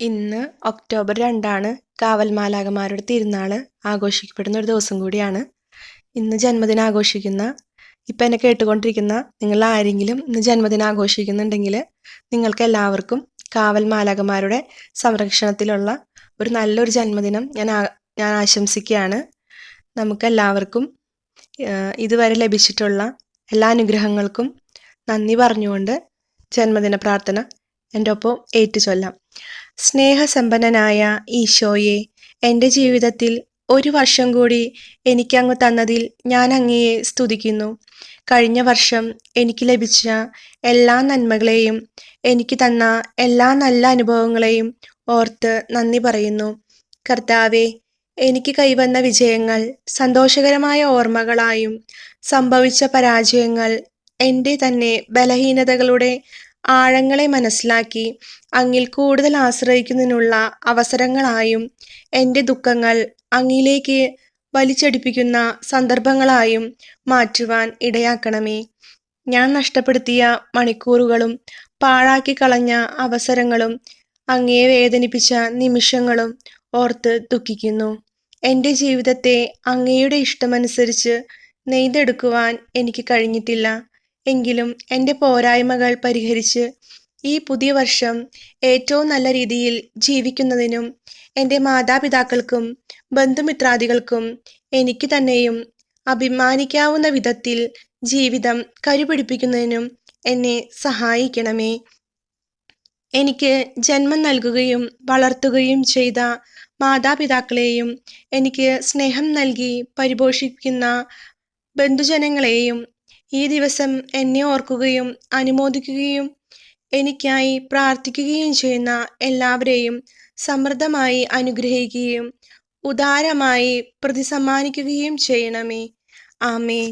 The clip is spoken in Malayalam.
ഇന്ന് ഒക്ടോബർ രണ്ടാണ് കാവൽ മാലാകമാരുടെ തിരുനാൾ ആഘോഷിക്കപ്പെടുന്ന ഒരു ദിവസം കൂടിയാണ്. ഇന്ന് ജന്മദിനം ആഘോഷിക്കുന്ന ഇപ്പം എന്നെ കേട്ടുകൊണ്ടിരിക്കുന്ന നിങ്ങൾ ആരെങ്കിലും ഇന്ന് ജന്മദിനം ആഘോഷിക്കുന്നുണ്ടെങ്കിൽ നിങ്ങൾക്ക് എല്ലാവർക്കും കാവൽ മാലാകമാരുടെ സംരക്ഷണത്തിലുള്ള ഒരു നല്ലൊരു ജന്മദിനം ഞാൻ ഞാൻ ആശംസിക്കുകയാണ്. നമുക്കെല്ലാവർക്കും ഇതുവരെ ലഭിച്ചിട്ടുള്ള എല്ലാ അനുഗ്രഹങ്ങൾക്കും നന്ദി പറഞ്ഞുകൊണ്ട് ജന്മദിന പ്രാർത്ഥന എന്റെ ഒപ്പം ഏറ്റുചൊല്ലാം. സ്നേഹസമ്പന്നനായ ഈശോയെ എന്റെ ജീവിതത്തിൽ ഒരു വർഷം കൂടി എനിക്കങ്ങ് തന്നതിൽ ഞാൻ അങ്ങയെ സ്തുതിക്കുന്നു. കഴിഞ്ഞ വർഷം എനിക്ക് ലഭിച്ച എല്ലാ നന്മകളെയും എനിക്ക് തന്ന എല്ലാ നല്ല അനുഭവങ്ങളെയും ഓർത്ത് നന്ദി പറയുന്നു. കർത്താവെ എനിക്ക് കൈവന്ന വിജയങ്ങൾ സന്തോഷകരമായ ഓർമ്മകളായും സംഭവിച്ച പരാജയങ്ങൾ എന്റെ തന്നെ ബലഹീനതകളുടെ ആഴങ്ങളെ മനസ്സിലാക്കി അങ്ങിൽ കൂടുതൽ ആശ്രയിക്കുന്നതിനുള്ള അവസരങ്ങളായും എന്റെ ദുഃഖങ്ങൾ അങ്ങിലേക്ക് വലിച്ചടിപ്പിക്കുന്ന സന്ദർഭങ്ങളായും മാറ്റുവാൻ ഇടയാക്കണമേ. ഞാൻ നഷ്ടപ്പെടുത്തിയ മണിക്കൂറുകളും പാഴാക്കി കളഞ്ഞ അവസരങ്ങളും അങ്ങയെ വേദനിപ്പിച്ച നിമിഷങ്ങളും ഓർത്ത് ദുഃഖിക്കുന്നു. എന്റെ ജീവിതത്തെ അങ്ങയുടെ ഇഷ്ടമനുസരിച്ച് നെയ്തെടുക്കുവാൻ എനിക്ക് കഴിഞ്ഞിട്ടില്ല. എങ്കിലും എന്റെ പോരായ്മകൾ പരിഹരിച്ച് ഈ പുതിയ വർഷം ഏറ്റവും നല്ല രീതിയിൽ ജീവിക്കുന്നതിനും എന്റെ മാതാപിതാക്കൾക്കും ബന്ധുമിത്രാദികൾക്കും എനിക്ക് തന്നെയും അഭിമാനിക്കാവുന്ന വിധത്തിൽ ജീവിതം കരുപിടിപ്പിക്കുന്നതിനും എന്നെ സഹായിക്കണമേ. എനിക്ക് ജന്മം നൽകുകയും വളർത്തുകയും ചെയ്ത മാതാപിതാക്കളെയും എനിക്ക് സ്നേഹം നൽകി പരിപോഷിപ്പിക്കുന്ന ബന്ധുജനങ്ങളെയും ഈ ദിവസം എന്നെ ഓർക്കുകയും അനുമോദിക്കുകയും എനിക്കായി പ്രാർത്ഥിക്കുകയും ചെയ്യുന്ന എല്ലാവരെയും സമൃദ്ധമായി അനുഗ്രഹിക്കുകയും ഉദാരമായി പ്രതിസമ്മാനിക്കുകയും ചെയ്യണമേ. ആമേൻ.